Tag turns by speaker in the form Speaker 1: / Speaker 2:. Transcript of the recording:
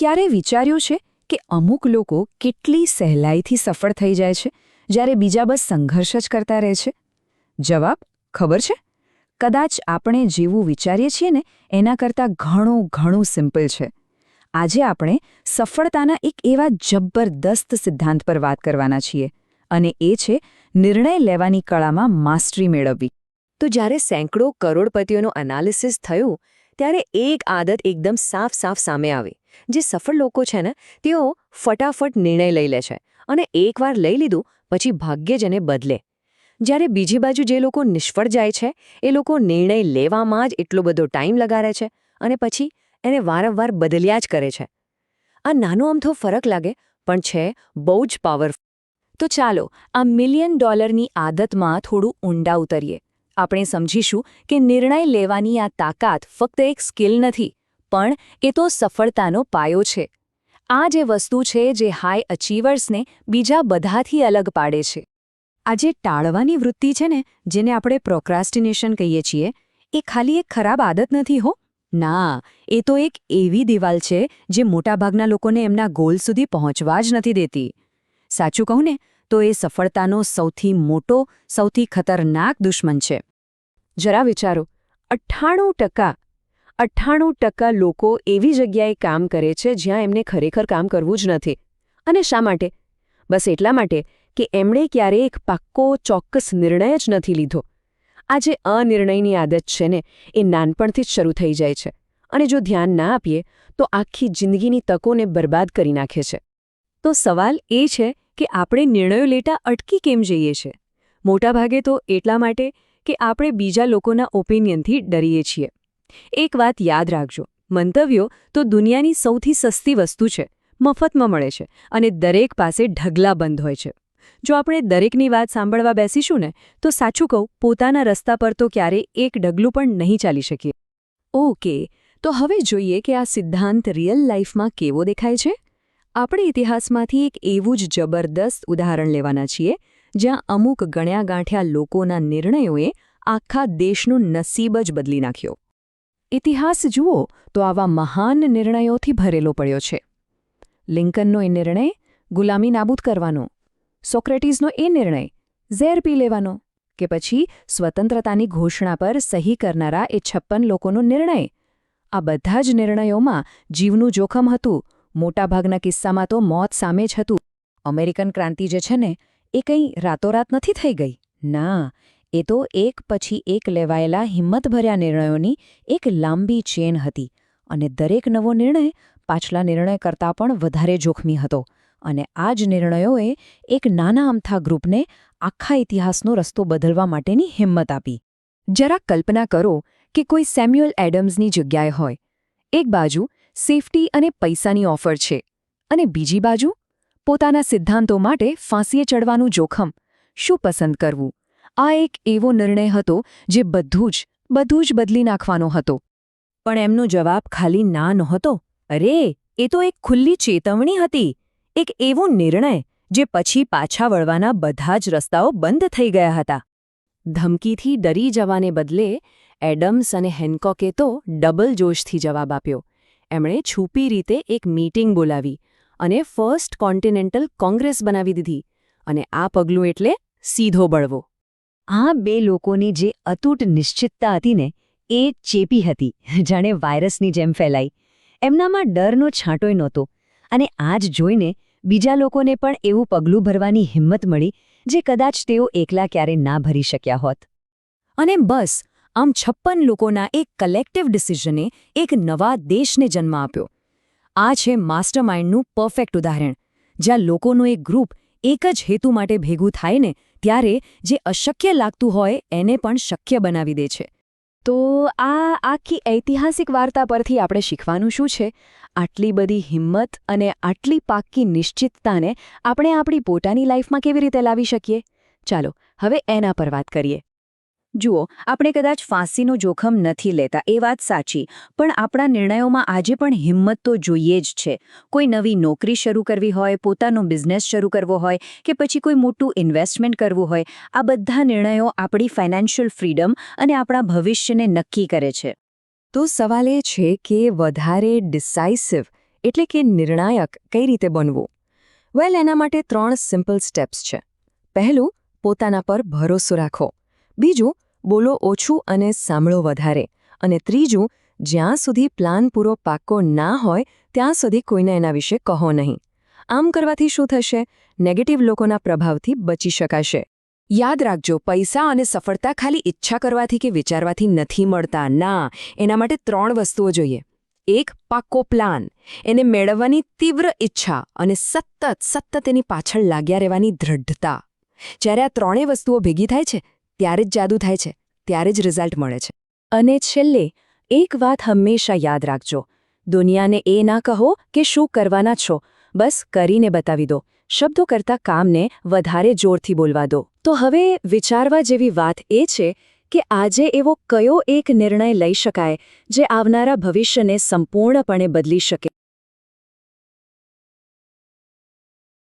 Speaker 1: ક્યારે વિચાર્યું છે કે અમુક લોકો કેટલી સહેલાઈથી સફળ થઈ જાય છે, જ્યારે બીજા બસ સંઘર્ષ જ કરતા રહે છે? જવાબ, ખબર છે? કદાચ આપણે જેવું વિચારીએ છીએ ને, એના કરતાં ઘણું ઘણું સિમ્પલ છે. આજે આપણે સફળતાના એક એવા જબરદસ્ત સિદ્ધાંત પર વાત કરવાના છીએ, અને એ છે નિર્ણય લેવાની કળામાં માસ્ટરી મેળવવી.
Speaker 2: તો જ્યારે સેંકડો કરોડપતિઓનું એનાલિસિસ થયું, ત્યારે એક આદત એકદમ સાફ સાફ સામે આવી. જે સફળ લોકો છે ને, તેઓ ફટાફટ નિર્ણય લઈ લે છે અને એકવાર લઈ લીધું, પછી ભાગ્યે જ બદલે. જ્યારે બીજી બાજુ જે લોકો નિષ્ફળ જાય છે, એ લોકો નિર્ણય લેવામાં જ એટલો બધો ટાઈમ લગાડે છે અને પછી એને વારંવાર બદલ્યા જ કરે છે. આ નાનો અમથો ફરક લાગે, પણ છે બહુ જ પાવરફુલ
Speaker 1: તો ચાલો, આ મિલિયન ડોલરની આદતમાં થોડું ઊંડા ઉતરીએ. આપણે સમજીશું કે નિર્ણય લેવાની આ તાકાત ફક્ત એક સ્કિલ નથી પણ એ તો સફળતાનો પાયો છે. આ જે વસ્તુ છે જે હાઈ અચીવર્સને બીજા બધાથી અલગ પાડે છે. આ જે ટાળવાની વૃત્તિ છે ને, જેને આપણે પ્રોક્રાસ્ટિનેશન કહીએ છીએ, એ ખાલી એક ખરાબ આદત નથી હો? ના, એ તો એક એવી દિવાલ છે જે મોટાભાગના લોકોને એમના ગોલ સુધી પહોંચવા જ નથી દેતી. સાચું કહું ને, તો એ સફળતાનો સૌથી મોટો, સૌથી ખતરનાક દુશ્મન છે. જરા વિચારો, અઠ્ઠાણું ટકા અઠ્ઠાણું ટકા લોકો એવી જગ્યાએ કામ કરે છે જ્યાં એમને ખરેખર કામ કરવું જ નથી. અને શા માટે? બસ એટલા માટે કે એમણે ક્યારેય એક પાક્કો, ચોક્કસ નિર્ણય જ નથી લીધો. આ જે અનિર્ણયની આદત છે ને, એ નાનપણથી જ શરૂ થઈ જાય છે. અને જો ધ્યાન ના આપીએ, તો આખી જિંદગીની તકોને બરબાદ કરી નાખે છે. તો સવાલ એ છે કે આપણે નિર્ણયો લેતા અટકી કેમ જઈએ છીએ મોટાભાગે તો એટલા માટે કે આપણે બીજા લોકોના ઓપિનિયનથી ડરીએ છીએ. એક વાત યાદ રાખજો, મંતવ્યો તો દુનિયાની સૌથી સસ્તી વસ્તુ છે, મફતમાં મળે છે અને દરેક પાસે ઢગલા બંધ હોય છે. જો આપણે દરેકની વાત સાંભળવા બેસીશું ને, તો સાચું કહું, પોતાના રસ્તા પર તો ક્યારે એક ડગલું પણ નહીં ચાલી શકીએ. ઓકે, તો હવે જોઈએ કે આ સિદ્ધાંત રિયલ લાઈફમાં કેવો દેખાય છે? આપણે ઇતિહાસમાંથી એક એવું જ જબરદસ્ત ઉદાહરણ લેવાના છીએ, જ્યાં અમુક ગણ્યા ગાંઠ્યા લોકોના નિર્ણયોએ આખા દેશનું નસીબ જ બદલી નાખ્યો. ઇતિહાસ જુઓ તો આવા મહાન નિર્ણયોથી ભરેલો પડ્યો છે. લિંકનનો એ નિર્ણય ગુલામી નાબૂદ કરવાનો, સોક્રેટીસનો એ નિર્ણય ઝેર પી લેવાનો કે પછી સ્વતંત્રતાની ઘોષણા પર સહી કરનારા એ છપ્પન લોકોનો નિર્ણય. આ બધા જ નિર્ણયોમાં જીવનું જોખમ હતું, મોટાભાગના કિસ્સામાં તો મોત સામે જ હતું. અમેરિકન ક્રાંતિ જે છે ને, એ કંઈ રાતોરાત નથી થઈ ગઈ. ના એ તો એક પછી એક લેવાયેલા હિંમતભર્યા નિર્ણયોની એક લાંબી ચેન હતી અને દરેક નવો નિર્ણય પાછલા નિર્ણય કરતાં પણ વધારે જોખમી હતો અને આ જ નિર્ણયોએ એક નાના અમથા ગ્રુપને આખા ઇતિહાસનો રસ્તો બદલવા માટેની હિંમત આપી. જરા કલ્પના કરો કે કોઈ સેમ્યુઅલ એડમ્સની જગ્યાએ હોય. એક બાજુ સેફટી અને પૈસાની ઓફર છે અને બીજી બાજુ પોતાના સિદ્ધાંતો માટે ફાંસીએ ચડવાનું જોખમ શું પસંદ કરવું? આ એક એવો નિર્ણય હતો જે બધું જ બધું જ બદલી નાખવાનો હતો. પણ એમનો જવાબ ખાલી ના નહોતો. અરે, એ તો એક ખુલ્લી ચેતવણી હતી. એક એવો નિર્ણય જે પછી પાછા વળવાના બધા જ રસ્તાઓ બંધ થઈ ગયા હતા. ધમકીથી ડરી જવાને બદલે એડમ્સ અને હેન્કોકે તો ડબલ જોશથી જવાબ આપ્યો. એમણે છૂપી રીતે એક મીટિંગ બોલાવી અને ફર્સ્ટ કોન્ટિનેન્ટલ કોંગ્રેસ બનાવી દીધી અને આ પગલું એટલે સીધો બળવો. આ બે લોકોની જે અતૂટ નિશ્ચિતતા હતી ને, એ ચેપી હતી. જાણે વાયરસની જેમ ફેલાઈ. એમનામાં ડરનો છાંટોય નહોતો. અને આજ જોઈને બીજા લોકોને પણ એવું પગલું ભરવાની હિંમત મળી, જે કદાચ તેઓ એકલા ક્યારે ના ભરી શક્યા હોત. અને બસ, આમ છપ્પન લોકોના એક કલેક્ટિવ ડિસિઝને એક નવા દેશને જન્મ આપ્યો. આ છે માસ્ટરમાઇન્ડનું પરફેક્ટ ઉદાહરણ. જ્યાં લોકોનું એક ગ્રુપ એક જ હેતુ માટે ભેગું થાય ને ત્યારે જે અશક્ય લાગતું હોય એને પણ શક્ય બનાવી દે છે. તો આ આખી ઐતિહાસિક વાર્તા પરથી આપણે શીખવાનું શું છે? આટલી બધી હિંમત અને આટલી પાક્કી નિશ્ચિતતાને આપણે આપણી પોતાની લાઈફમાં કેવી રીતે લાવી શકીએ? ચાલો, હવે એના પર વાત કરીએ. જુઓ, આપણે કદાચ ફાંસીનું જોખમ નથી લેતા, એ વાત સાચી, પણ આપણા નિર્ણયોમાં આજે પણ હિંમત તો જોઈએ જ છે. કોઈ નવી નોકરી શરૂ કરવી હોય, પોતાનો બિઝનેસ શરૂ કરવો હોય, કે પછી કોઈ મોટું ઇન્વેસ્ટમેન્ટ કરવું હોય, આ બધા નિર્ણયો આપણી ફાઇનાન્શિયલ ફ્રીડમ અને આપણા ભવિષ્યને નક્કી કરે છે. તો સવાલ એ છે કે વધારે ડિસાઇસિવ
Speaker 2: એટલે કે નિર્ણાયક કઈ રીતે બનવું? વેલ, એના માટે ત્રણ સિમ્પલ સ્ટેપ્સ છે. પહેલું, પોતાના પર ભરોસો રાખો. બીજું, બોલો ઓછું અને સાંભળો વધારે. અને ત્રીજું, જ્યાં સુધી પ્લાન પૂરો પાક્કો ના હોય, ત્યાં સુધી કોઈને એના વિશે કહો નહીં. આમ કરવાથી શું થશે? નેગેટિવ લોકોના પ્રભાવથી બચી શકાશે. યાદ રાખજો, પૈસા અને સફળતા ખાલી ઈચ્છા કરવાથી કે વિચારવાથી નથી મળતા. ના, એના માટે ત્રણ વસ્તુઓ જોઈએ. એક, પાક્કો પ્લાન. એને મેળવવાની તીવ્ર ઈચ્છા અને સતત સતત એની પાછળ લાગ્યા રહેવાની દૃઢતા જ્યારે આ ત્રણેય વસ્તુઓ ભેગી થાય છે ત્યારે જ જાદુ થાય છે, ત્યારે જ રિઝલ્ટ મળે છે.
Speaker 1: અને છેલ્લે, એક વાત હંમેશા યાદ રાખજો. દુનિયાને એ ના કહો કે શું કરવાના છો. બસ કરીને બતાવી દો. શબ્દો કરતા કામને વધારે જોરથી બોલવા દો. તો હવે વિચારવા જેવી વાત એ છે કે આજે એવો કયો એક નિર્ણય લઈ શકાય, જે આવનારા ભવિષ્યને સંપૂર્ણપણે બદલી શકે?